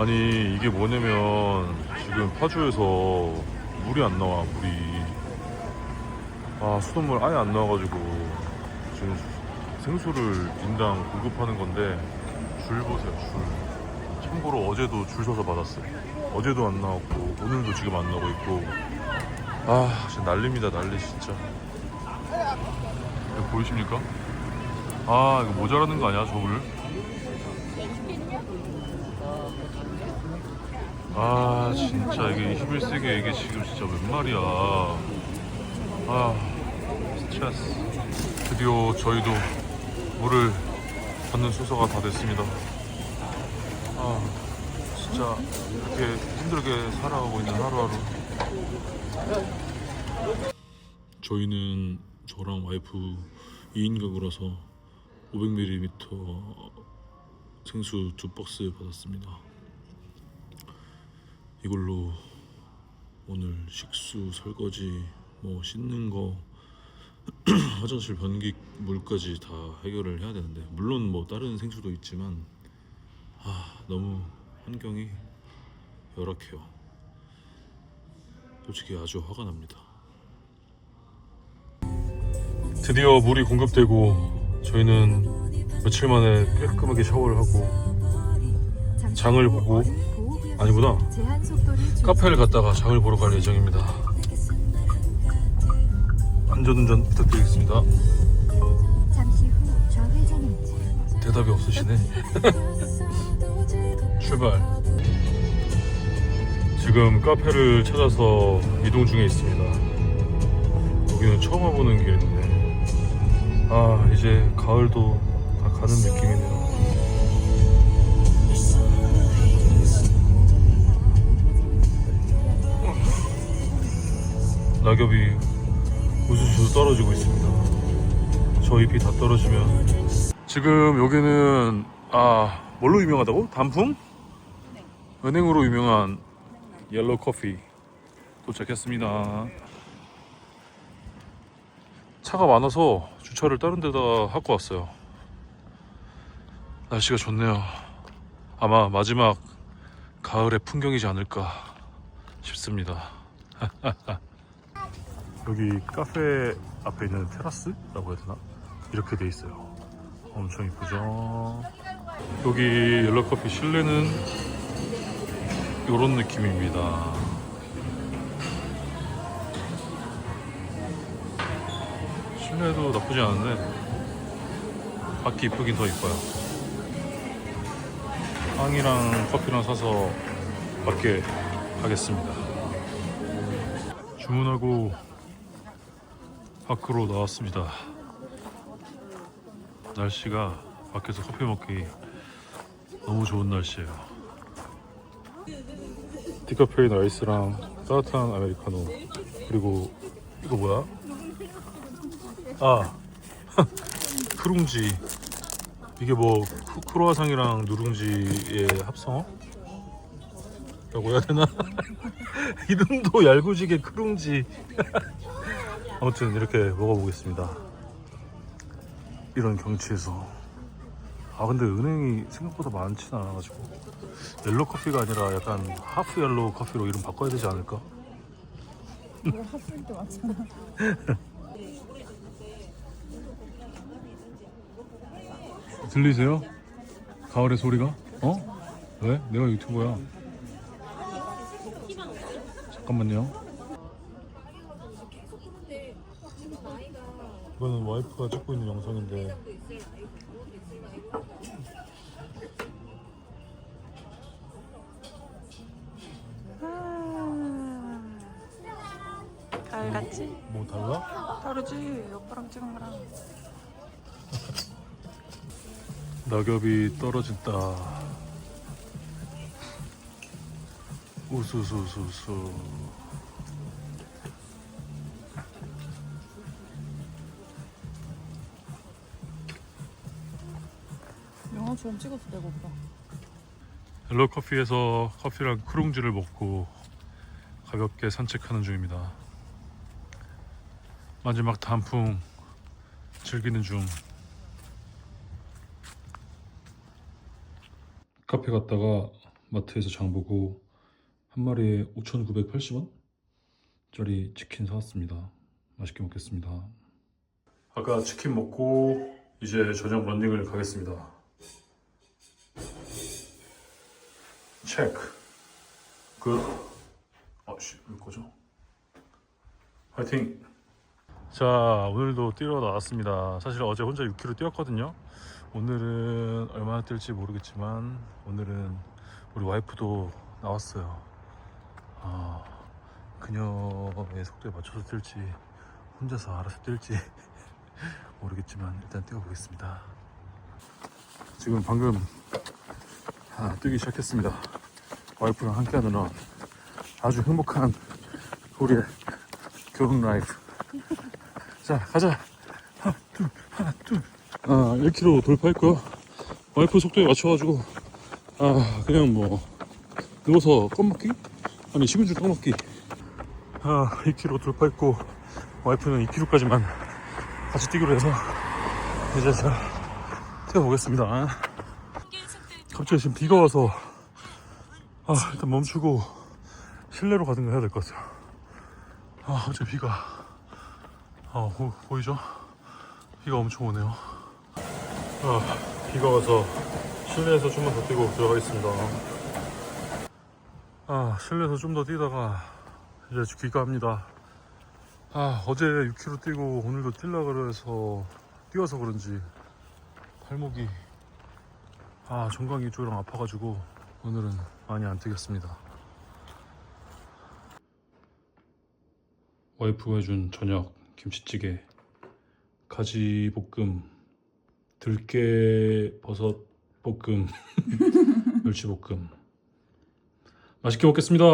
아니 이게 뭐냐면 지금 파주에서 물이 안 나와 물이. 아 수돗물 아예 안 나와가지고 지금 생수를 인당 공급하는 건데 줄 보세요 줄. 참고로 어제도 줄 서서 받았어요. 어제도 안 나왔고 오늘도 지금 안 나오고 있고. 아 진짜 난립니다 난리 진짜. 보이십니까? 아 이거 모자라는 거 아니야 저울 아 진짜 이게 21세기에 이게 지금 진짜 웬 말이야. 아 스트레스 드디어 저희도 물을 받는 순서가 다 됐습니다. 아 진짜 이렇게 힘들게 살아가고 있는 하루하루. 저희는 저랑 와이프 2인 가구라서 500ml 생수 두 박스 받았습니다 이걸로 오늘 식수 설거지 뭐 씻는 거 화장실 변기 물까지 다 해결을 해야 되는데 물론 뭐 다른 생수도 있지만 아 너무 환경이 열악해요. 솔직히 아주 화가 납니다. 드디어 물이 공급되고 저희는 며칠 만에 깔끔하게 샤워를 하고 장을 보고 아니구나 카페를 갔다가 장을 보러 갈 예정입니다. 안전운전 부탁드리겠습니다. 대답이 없으시네. 출발. 지금 카페를 찾아서 이동 중에 있습니다. 여기는 처음 와보는 길인데, 아, 이제 가을도 다 가는 느낌이네요. 낙엽이 우수수 떨어지고 있습니다. 저 잎이 다 떨어지면 지금 여기는 아 뭘로 유명하다고? 단풍? 은행으로 유명한 옐로우 커피 도착했습니다. 차가 많아서 주차를 다른 데다 하고 왔어요. 날씨가 좋네요. 아마 마지막 가을의 풍경이지 않을까 싶습니다. 여기 카페 앞에 있는 테라스라고 해야 되나? 이렇게 돼 있어요. 엄청 이쁘죠? 여기 옐로커피 실내는 이런 느낌입니다. 실내도 나쁘지 않은데 밖이 이쁘긴 더 이뻐요. 빵이랑 커피랑 사서 밖에 가겠습니다. 주문하고 밖으로 나왔습니다. 날씨가 밖에서 커피 먹기 너무 좋은 날씨예요. 디카페인 아이스랑 따뜻한 아메리카노 그리고 이거 뭐야? 아 크룽지 이게 뭐 크- 크로아상이랑 누룽지의 합성어? 라고 해야 되나? 이름도 얄궂게 크룽지 아무튼 이렇게 먹어보겠습니다. 이런 경치에서 아 근데 은행이 생각보다 많지는 않아가지고 옐로 커피가 아니라 약간 하프 옐로우 커피로 이름 바꿔야 되지 않을까? 들리세요? 가을의 소리가? 어? 왜? 내가 유튜버야. 잠깐만요. 이거는 와이프가 찍고 있는 영상인데 가을 같지? 뭐 달라? 다르지 오빠랑 찍은 거랑 낙엽이 떨어진다. 우수수수수. 영화처럼 찍어도 오빠 헬로 커피에서 커피랑 크룽지를 먹고 가볍게 산책하는 중입니다. 마지막 단풍 즐기는 중. 카페 갔다가 마트에서 장 보고 한 마리에 5,980원 짜리 치킨 사왔습니다. 맛있게 먹겠습니다. 아까 치킨 먹고 이제 저녁 런닝을 가겠습니다. 체크. 굿. 아씨, 왜 거죠? 화이팅! 자, 오늘도 뛰러 나왔습니다. 사실 어제 혼자 6km 뛰었거든요. 오늘은 얼마나 뛸지 모르겠지만 오늘은 우리 와이프도 나왔어요. 아, 그녀의 속도에 맞춰서 뛸지 혼자서 알아서 뛸지 모르겠지만 일단 뛰어보겠습니다. 지금 방금 아, 뛰기 시작했습니다. 와이프랑 함께하는 런 아주 행복한 우리의 결혼 라이프. 자 가자. 하나 둘 하나 둘. 아 1km 돌파했고요. 와이프 속도에 맞춰가지고 아 그냥 뭐 누워서 껌먹기? 아니 식은죽 떠먹기. 아 2km 돌파했고 와이프는 2km까지만 같이 뛰기로 해서 이제 제가 뛰어보겠습니다. 갑자기 지금 비가 와서 아 일단 멈추고 실내로 가든가 해야 될 것 같아요. 아 어제 비가 아 보, 보이죠? 비가 엄청 오네요. 아 비가 와서 실내에서 좀만 더 뛰고 들어가겠습니다. 아 실내에서 좀 더 뛰다가 이제 귀가합니다. 아 어제 6km 뛰고 오늘도 뛰려 그래서 뛰어서 그런지 발목이 아 정강이 쪽이랑 아파가지고 오늘은 많이 안 뛰겠습니다. 와이프가 해준 저녁 김치찌개, 가지 볶음, 들깨 버섯 볶음, 멸치 볶음. 맛있게 먹겠습니다.